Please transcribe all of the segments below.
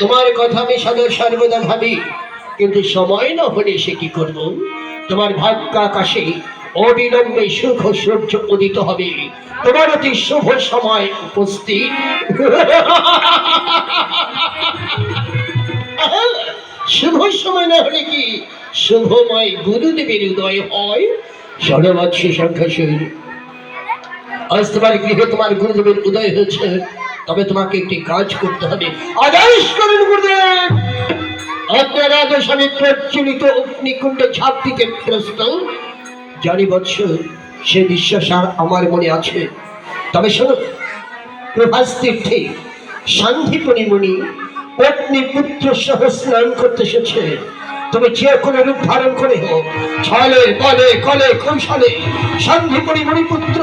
তোমার কথা আমি সদা সর্বদা ভাবি, কিন্তু সময় না হলে সে কি করব? তোমার অবিলম্বে সুখ সূর্য উদিত হবে। তোমার অতি শুভ সময় উপস্থিত। শুভ সময় না হলে কি? শুভময় গুরুদেবের উদয় হয়। ষড়বৎস সংখ্যাসুর গৃহে তোমার গুরুদেবের উদয় হয়েছে। তবে তোমাকে একটি কাজ করতে হবে। আদেশ করুন গুরুদেব! আপনার আদেশ আমি দিতে জানি বৎস, সে বিশ্বাস আর আমার মনে আছে। তবে শোনো, প্রভাস তীর্থে মুনি পত্নী পুত্র সহ স্নান করতে এসেছে। তুমি যে কোনো রূপ ধারণ করে হোক ছলে, বলে, কলে, কৌশলে সান্ধিপনি মুনি পুত্র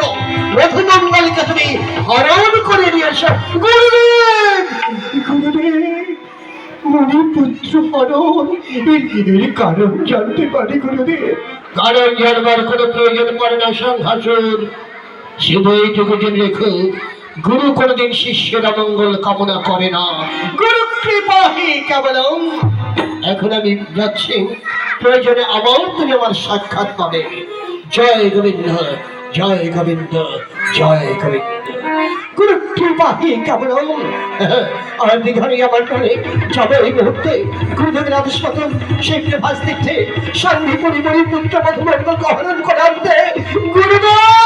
রঘুমঙ্গলকে তুমি হরণ করে নিয়ে আসো গুরুদেব! গুরুদেব মুনি পুত্র হরণ, এর- কারণ জানতে পারি গুরুদেব। কারণ জানবার কোনো প্রয়োজন পড়ে না সংঘাসুর শুভ এইটুকু জেনে রেখো, গুরু কোনদিন শিষ্যের মঙ্গল কামনা করে না। গুরু কৃপা হি এখন আমি যাচ্ছি। প্রয়োজনে আবার তুমি আমার সাক্ষাৎ পাবে। জয় গোবিন্দ জয় গোবিন্দ জয় গোবিন্দ। গুরু কৃপা হি কেবলম আর বিধানী আমার প্রাণে যাবে এই মুহূর্তে। গুরুদেবের আদেশ মতন সেই প্রভাস দেখতে সন্ধি পরিবারী পুত্র মধুমন্ডলকে হরণ করে আনতে গুরুদেব!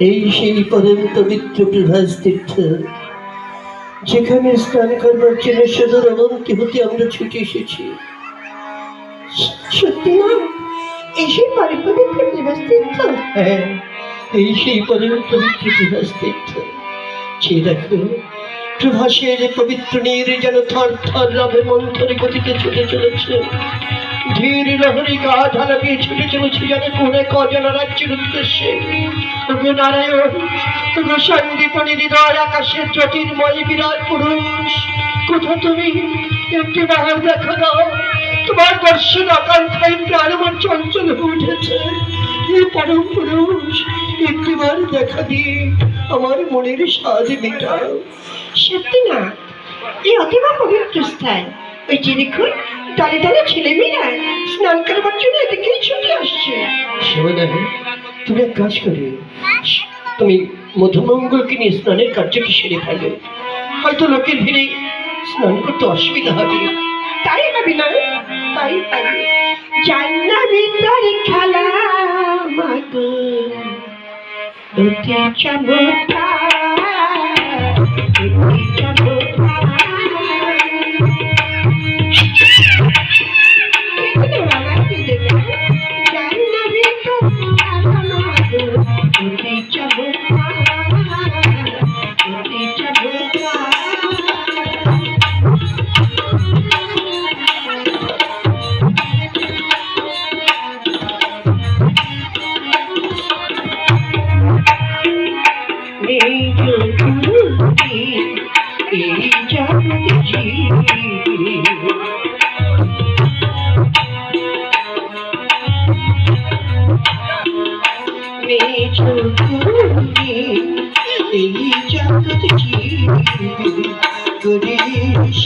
এই সেই পরম পবিত্র প্রভাস তীর্থ, যেখানে স্নান করবার জন্য সুদূর অবন্তি হতে আমরা ছুটে এসেছি। হ্যাঁ এই সেই প্রভাস তীর্থ সে পবিত্র নীর যেন থর থর রবে মন্থরে গতিতে ছুটে চলেছে। ধীর লহরী গা ঢালাপিয়ে ছুটে চলেছে যেন কোনে কজন রাজ্যের উদ্দেশ্যে। তবে নারায়ণ, তবে সন্দীপনী হৃদয় আকাশের জ্যোতির্ময় বিরাট পুরুষ, কোথা তুমি? একটি বাহার দেখা দাও। তোমার দর্শন আকাঙ্ক্ষায় প্রাণ আমার চঞ্চল হয়ে উঠেছে। পরম পুরুষ, একটিবার দেখা দিয়ে আমার মনের সাজ মেটাও। সত্যি না এই অতিবা পবিত্র স্থান। ওই যে দেখুন স্নান করবার জন্য এদিকেই ছুটে আসছে। শিবদান তুমি এক কাজ করে। তুমি মধুমঙ্গলকে নিয়ে স্নানের কার্যটি সেরে ফেলো। হয়তো লোকের ভিড়ে স্নান করতে অসুবিধা হবে। তাই হবে না তাই হবে জান্না ভিতরে খেলা মাগো অতি চমৎকার করিস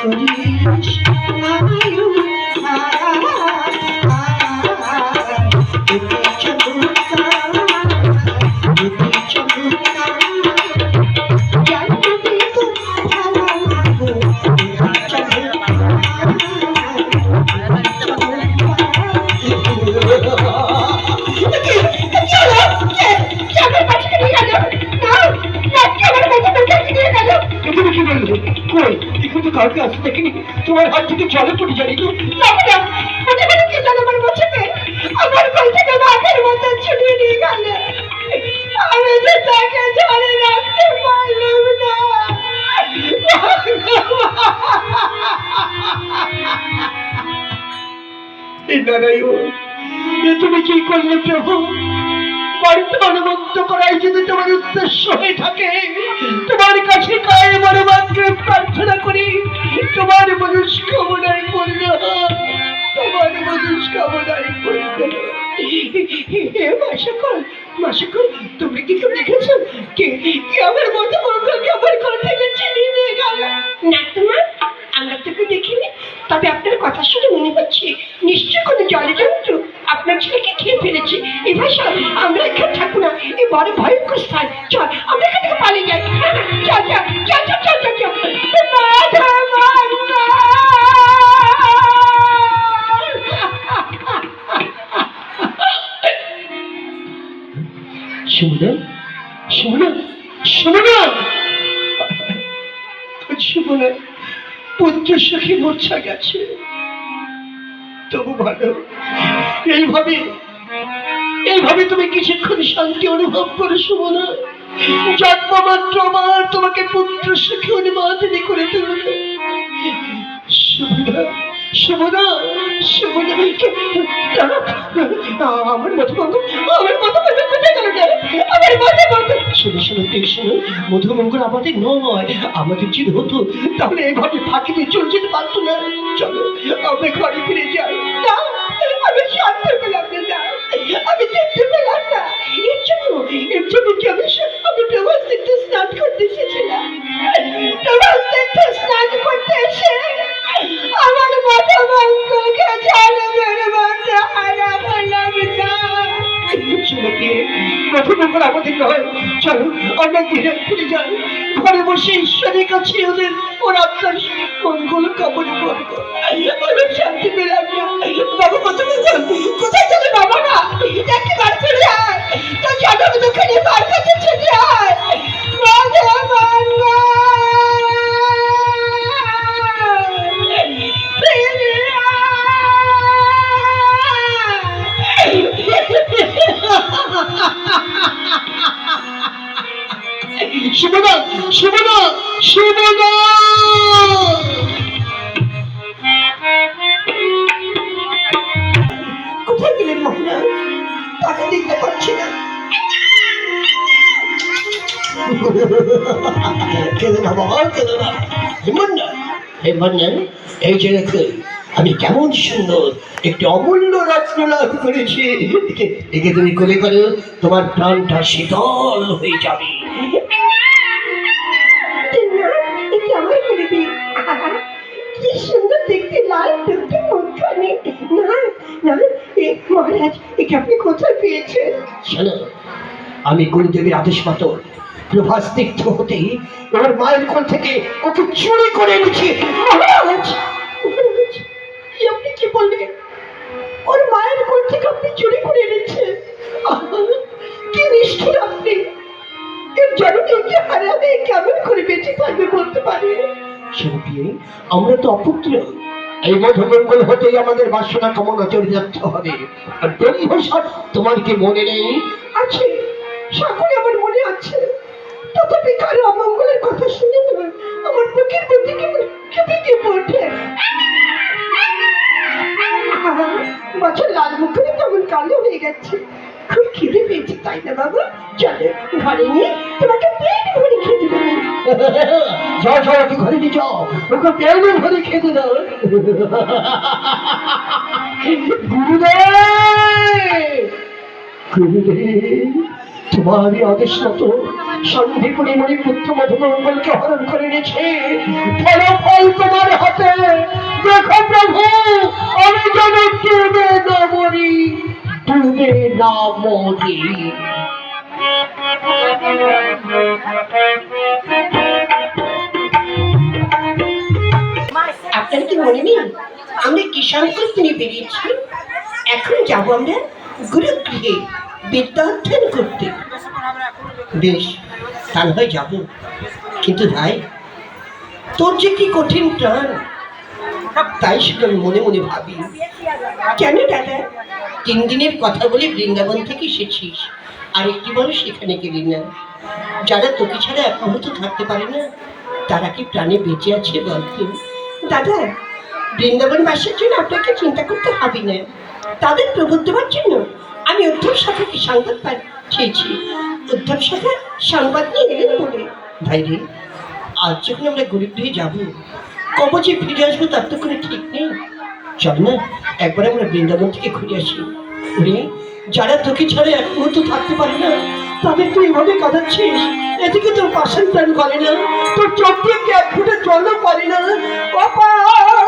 করিস তুমি কি করলে প্রভু? বাড়িতে অনুমন্ত করাই যদি তোমার উদ্দেশ্য হয়ে থাকে, তোমার কাছে কায়ে মনোবাদকে প্রার্থনা করি। তোমার মনস্কামনায় পূর্ণ তোমার মনস্কামনায় পূর্ণ মাসকল তুমি কি কেউ দেখেছ? কে আমার মতো মঙ্গলকে আমার ঘর থেকে চিনি নিয়ে গেল? না তোমার আমরা তোকে দেখিনি। তবে আপনার কথা শুনে মনে হচ্ছে নিশ্চয় কোনো জলে জন্তু আপনার ছেলেকে খেয়ে ফেলেছে। এবার চল আমরা এখানে থাকব না। এ বড় ভয়ঙ্কর স্থান। চল আমরা এখান থেকে পালিয়ে যাই। না, না, চল চল চল চল চল চল সুমনা সুমনা সুমনা। সুমনা সখী মূর্ছা গেছে। তবু ভালো, এইভাবে এইভাবে তুমি কিছুক্ষণ শান্তি অনুভব করেছ মনে জন্ম মাত্র আমার তোমাকে পুত্র সখী অনুমাদিনী করে তুলবে সুমনা মধুমঙ্গল আমাদের নয়, আমাদের যদি হতো তাহলে এইভাবে ফাঁকি দিয়ে চলে যেতে পারতো না। চলো, আমরা ঘরে ফিরে যাই। আমি শান্তি পেলাম আমি দেখতে পেলাম না। এর জন্য এর জন্য কি আমি আমি প্রবাস দেখতে স্নান করতে বসে ঈশ্বরের কাছে ওদের ওর আপনার মঙ্গল কামনা করব। না। বাবা না। এই যে আমি কেমন সুন্দর, একটি অমূল্য রত্ন লাভ করেছি একে তুমি কোলে করো তোমার প্রাণটা শীতল হয়ে যাবে। মহারাজ একে আপনি কোথায় পেয়েছেন? শোনো আমি গুরুদেবের আদেশ মতো প্রভাস তীর্থ হতেই ওর মায়ের কোল থেকে ওকে চুরি করে এনেছি। মহারাজ মহারাজ আপনি কি বললেন? ওর মায়ের কোল থেকে আপনি চুরি করে এনেছেন? কি নিষ্ঠুর আপনি। এর জননীকে হারাবে কেমন করে বেঁচে থাকবে বলতে পারি? শিল্পী আমরা তো অপুত্র। এই মধুমঙ্গল হতেই আমাদের বাসনা কামনা চরিতার্থ হবে। আর ব্রহ্মসার তোমার কি মনে নেই? আছে। সকলে আমার মনে আছে। তথাপি কারও অমঙ্গলের কথা শুনে আমার বুকের মধ্যে কেমন কেঁপে কেঁপে ওঠে। বছর লাল মুখ কেমন কালো হয়ে গেছে। খুব খিদে পেয়েছে, তাই না বাবা? চলো, ঘরে নিয়ে তোমাকে পেট ভরে খেতে দেবো। যাও যাও ওকে ঘরে নিয়ে যাও। ওকে পেলে ঘরে খেতে দাও। গুরুদেব গুরুদেব তোমারই আদেশ মতো সন্ধি পরিমণি পুত্র মধুমঙ্গলকে হরণ করে নিয়েছে। ফলাফল তোমার হাতে। দেখো প্রভু, আমি যেন ডুবে না মরি ডুবে না মরি করতে নিয়ে বেরিয়েছি। এখন যাব আমরা গুরুগৃহে বিদ্যা অধ্যয়ন করতে। বেশ তা না হয় যাব। কিন্তু ভাই, তোর যে কি কঠিন প্রাণ, তাই শুধু আমি মনে মনে ভাবি। কেন দাদা? তিন দিনের কথা বলে বৃন্দাবন থেকে এসেছিস, আর একটি বড় সেখানে গেলি না। যারা তোকে ছাড়া এক মুহূর্ত থাকতে পারে না, তারা কি প্রাণে বেঁচে আছে বলতো দাদা বৃন্দাবন বাসের জন্য আপনাকে চিন্তা করতে হবে না। তাদের প্রবোধ দেওয়ার জন্য আমি উদ্ধব শাখাকে সংবাদ পাঠিয়েছি। উদ্ধব শাখা সংবাদ নিয়ে এলেন বলে। ভাই রে, আজ যখন আমরা গরিব যাব, কবে যে ফিরে আসব তার তো কোনো ঠিক নেই। চল না, একবার আমরা বৃন্দাবন থেকে ঘুরে আসি। ঘুরে যারা তোকে ছাড়া এক মুহূর্ত থাকতে পারে না, তাদের তুই এভাবে কাঁদাচ্ছিস? এদিকে তোর পাশান প্রাণ করে না, তোর চোখ দিয়ে এক ফুটে জলও পড়ে না। অপাশানি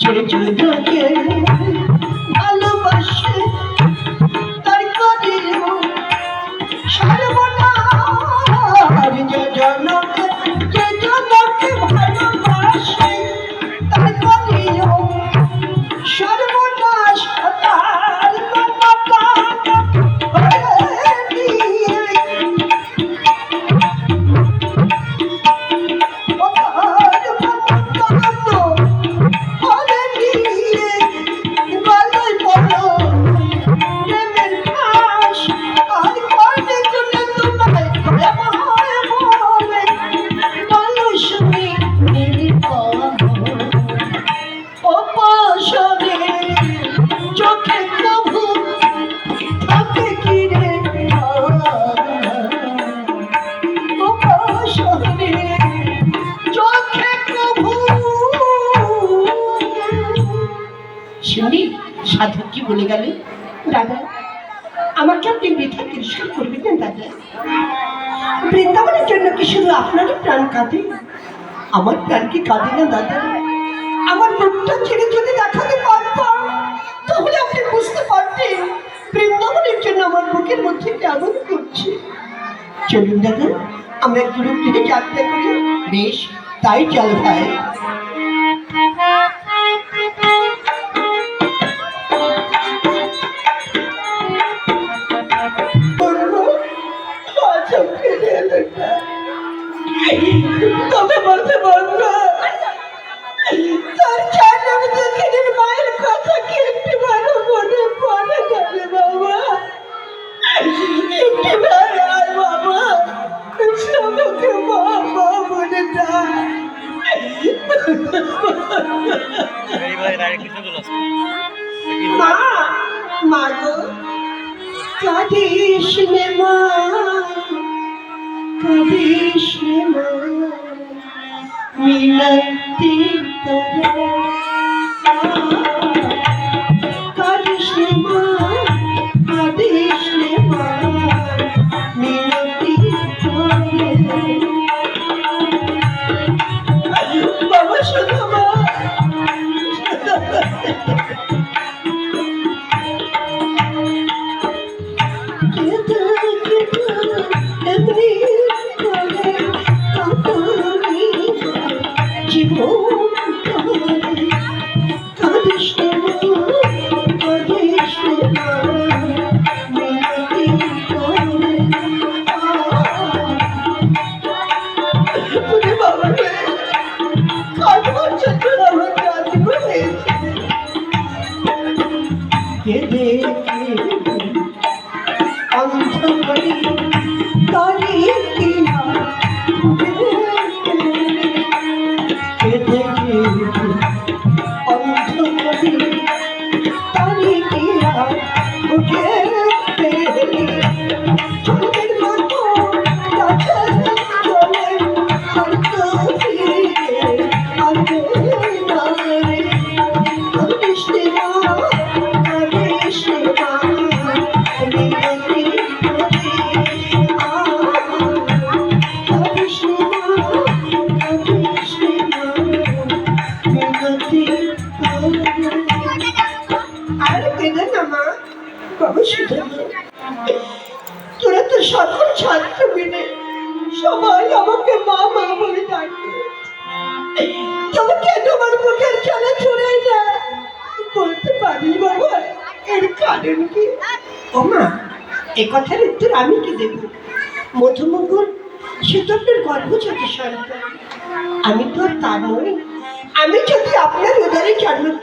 যে জনকে বলে গেলে দাদা আমাকে আপনি বৃথা তিরস্কার করবেন দাদা বৃন্দাবনের জন্য কি শুধু আপনারই প্রাণ কাঁদে? আমার প্রাণ কি কাঁদে না দাদা আমার মুখটা ছেড়ে যদি দেখাতে পারতাম, তাহলে আপনি বুঝতে পারতেন বৃন্দাবনের জন্য আমার বুকের মধ্যে কেমন করছে। চলুন দাদা আমরা গ্রুপ থেকে যাত্রা করি। বেশ, তাই চল ভাই।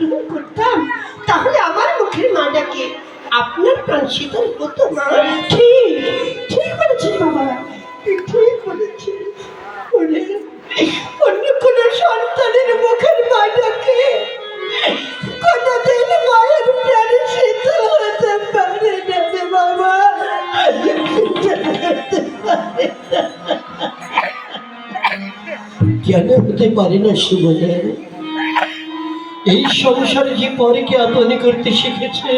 জন্মগ্রহণ করতাম তাহলে আমার মুখের মা ডাকে আপনার প্রাণ শীতল হতো মা। ঠিক ঠিক বলেছেন বাবা। ঠিক বলেছিস ওরে, অন্য কোন সন্তানের মুখের মা ডাকে কোনদিন মায়ের প্রাণ শীতল হতে পারে না বাবা। কেন হতে পারে না সুবোধের এই সংসারে যে পরকে আপনি করতে শিখেছে,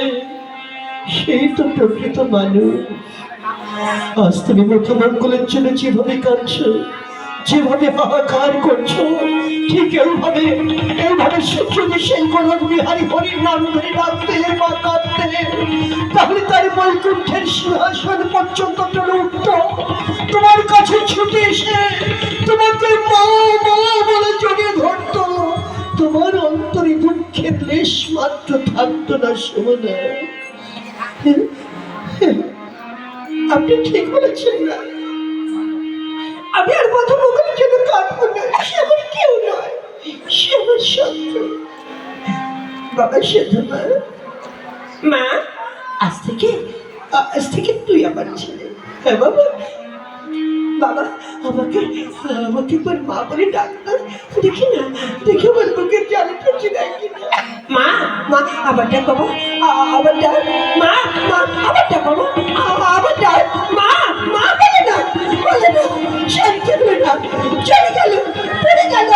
সেই তো প্রকৃত মানুষ। আজ তুমি মুখমঙ্গলের জন্য যেভাবে কাঁদছো, যেভাবে হাহাকার করছ, ঠিক এইভাবে এইভাবে যদি সেই কোনো বিহারি হরির নাম ধরে ডাকতে বা কাঁদতে। তাহলে তার বৈকুণ্ঠের সিংহাসন পর্যন্ত চলে উঠত। তোমার কাছে ছুটে এসে তোমাকে মা মা বলে দুঃখের মাত্র থাকতো না শোনা আপনি ঠিক বলেছেন না। আমি আর মধুমঙ্গলের জন্য কাঁদবো না। সে আমার কেউ নয়। সে আমার শত্রু। বাবা সেধু মা? মা আজ থেকে আজ থেকে তুই আমার ছেলে। হ্যাঁ বাবা। বাবা আমাকে আমাকে তোর মা বলে ডাক্তার দেখি না দেখি আমার বুকের জ্বালা পড়ছে নাকি না মা মা আবার ডাক বাবা আ- আবার ডাক মা মা আবার ডাক বাবা আ- আবার ডাক মা মা বলে ডাক বলে না শান্তি হয়ে ডাক চলে গেল পড়ে গেল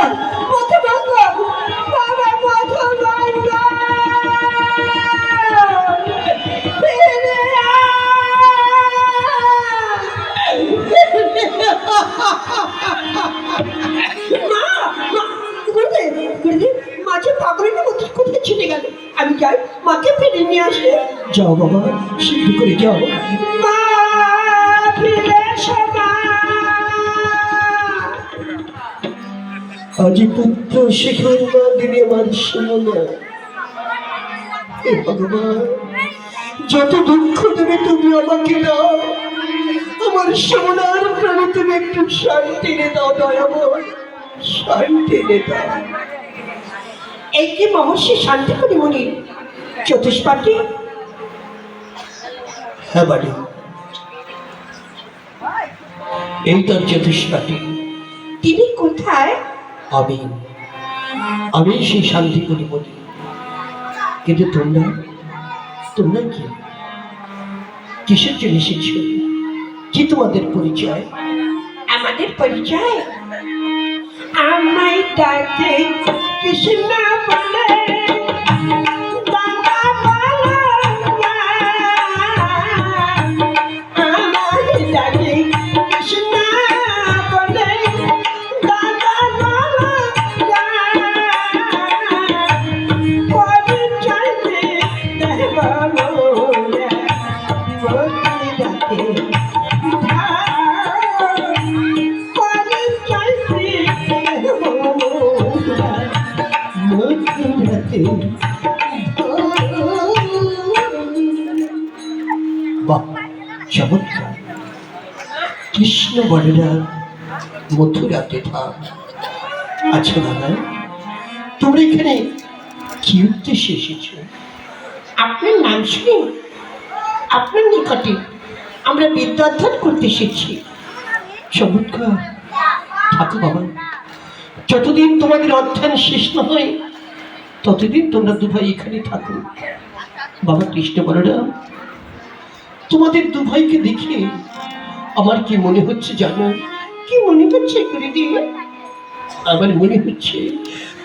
যাও বাবা শীঘ্র করে যাও। আজি পুত্র শিখর মা দিনে আমার ভগবান, যত দুঃখ দেবে তুমি আমাকে দাও। আমার সোনার প্রাণে তুমি একটু শান্তি রে দাও, দয়াময়। শান্তি রে দাও। এই কি মহর্ষি শান্তি করি মনি চতুষ্পাটি হ্যাঁ বাড়ি। এই তার চতুষ্পাটি তিনি কোথায়? আমি আমি সেই শান্তি করি বলি কিন্তু তোমরা তোমরা কি? কিসের জন্য এসেছ? কি তোমাদের পরিচয়? আমাদের পরিচয়? আমায় ডাকে কৃষ্ণ কৃষ্ণ বড়রা মথুরাতে থাক। আচ্ছা দাদা, তোমরা এখানে কি উদ্দেশ্যে এসেছ? আপনার নাম শুনে আপনার নিকটে আমরা বিদ্যা অধ্যয়ন করতে এসেছি। চমৎকার। থাকো, বাবা। যতদিন তোমাদের অধ্যয়ন শেষ না হয় ততদিন তোমরা দু ভাই এখানে থাকো। বাবা কৃষ্ণ বলরা তোমাদের দু ভাইকে দেখে আমার কি মনে হচ্ছে জানো? কি মনে হচ্ছে গুরুদেব আমার মনে হচ্ছে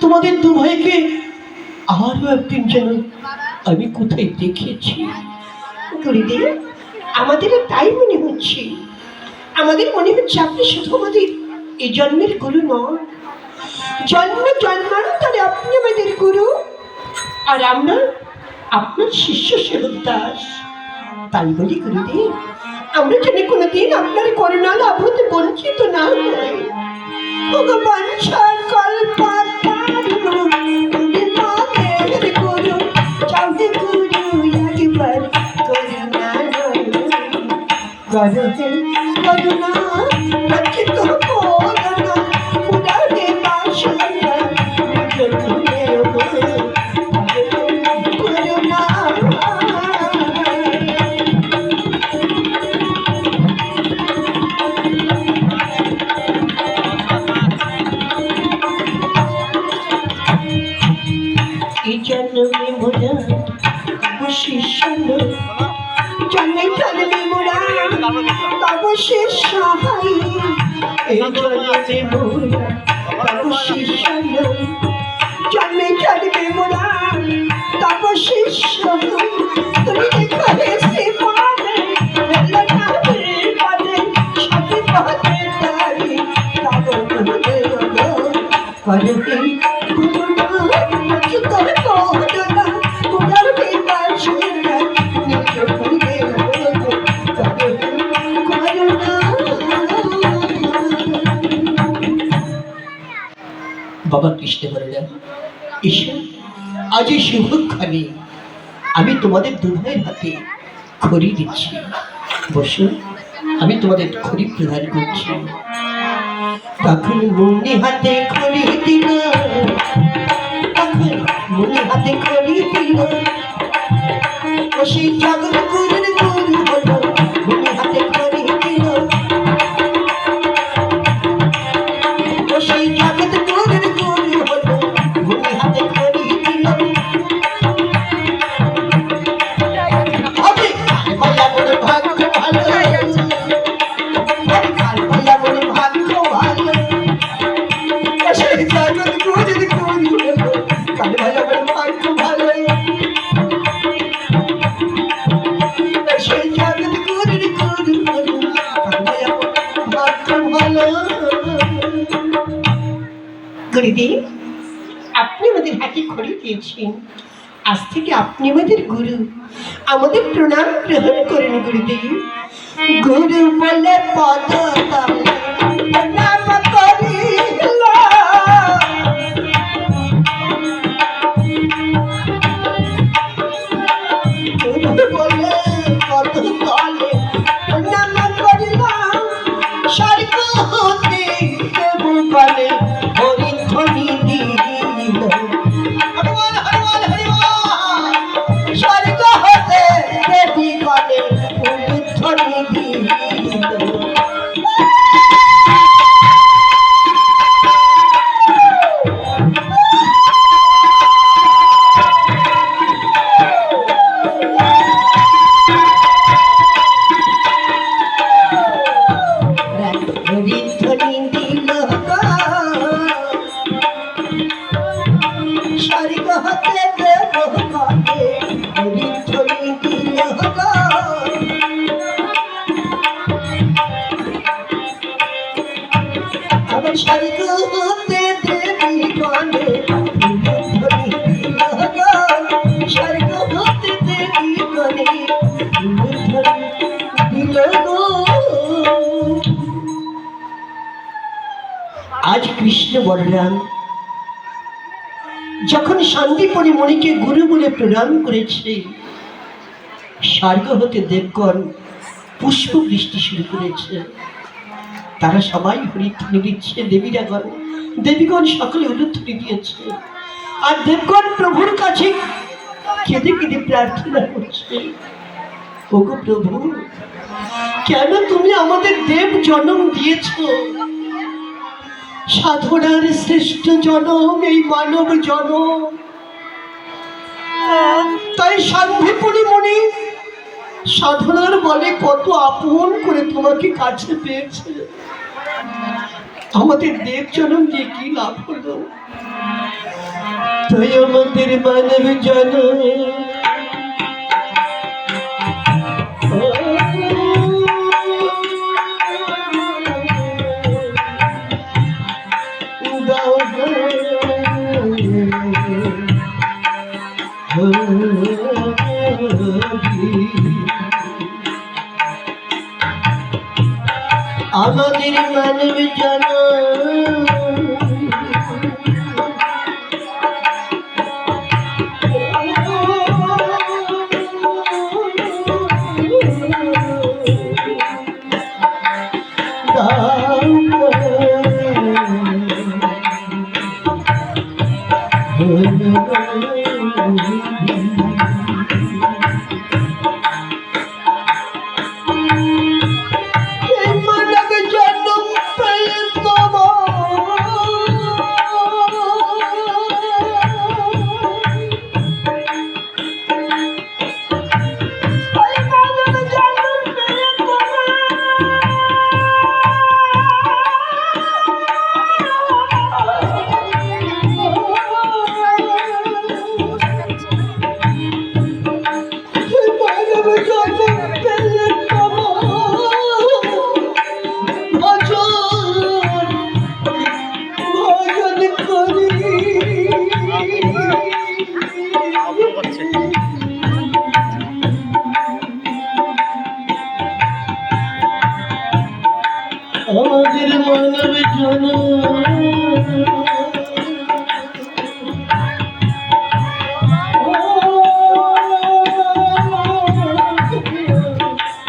তোমাদের দু ভাইকে আরও একদিন যেন আমি কোথায় দেখেছি। গুরুদেব আমাদেরও তাই মনে হচ্ছে। আমাদের মনে হচ্ছে আপনি শুধু আমাদের এই জন্মের গুরু নন জন্ম জন্মান্তরে আপনি আমাদের গুরু। আর আমরা আপনার শিষ্য সেবক দাস। তাই বলি গুরুদেব, আমরা যেন কোনোদিন আপনার করুণা লাভ হতে বঞ্চিত না হই। ভগবান কল্পাতারু তুমি শেষ সহায়। এই জন্মে মোরা তব শিষ্য জন্মে জন্মে মোরা তব শিষ্য তুমি দেখে সে পারে এলো না পারে সাথে পাতে তারি। তব গুরুদেব করতে কৃষ্ণ বললেন ঈশ্বর আজ এই শুভক্ষণে আমি তোমাদের দু ভাইয়ের হাতে খড়ি দিচ্ছি। বসু আমি তোমাদের খড়ি প্রদান করছি। তখন মুনি হাতে খড়ি দিল, তখন হাতে খড়ি দিল। সেই গুরুদেব আপনি আমাদের হাতে খড়ি দিয়েছেন। আজ থেকে আপনি আমাদের গুরু। আমাদের প্রণাম গ্রহণ করেন, গুরুদেব। গুরু বলে পদ প্রণাম করেছে স্বর্গ হতে দেবগণ পুষ্প বৃষ্টি শুরু করেছে। তারা সবাই হরিধ্বনি দিচ্ছে দেবীরাগণ, দেবীগণ সকলে হরিধ্বনি দিয়েছে আর দেবগণ প্রভুর কাছে কেঁদে কেঁদে প্রার্থনা করছে, ওগো প্রভু, কেন তুমি আমাদের দেব জন্ম দিয়েছ? সাধনার শ্রেষ্ঠ জনম, এই মানব জনম। তাই শান্তিপুরি মনে সাধনার বলে কত আপন করে তোমাকে কাছে পেয়েছে। আমাদের দেব জনম দিয়ে কি লাভ হলো? তাই আমাদের মানব জন আমাদের মানব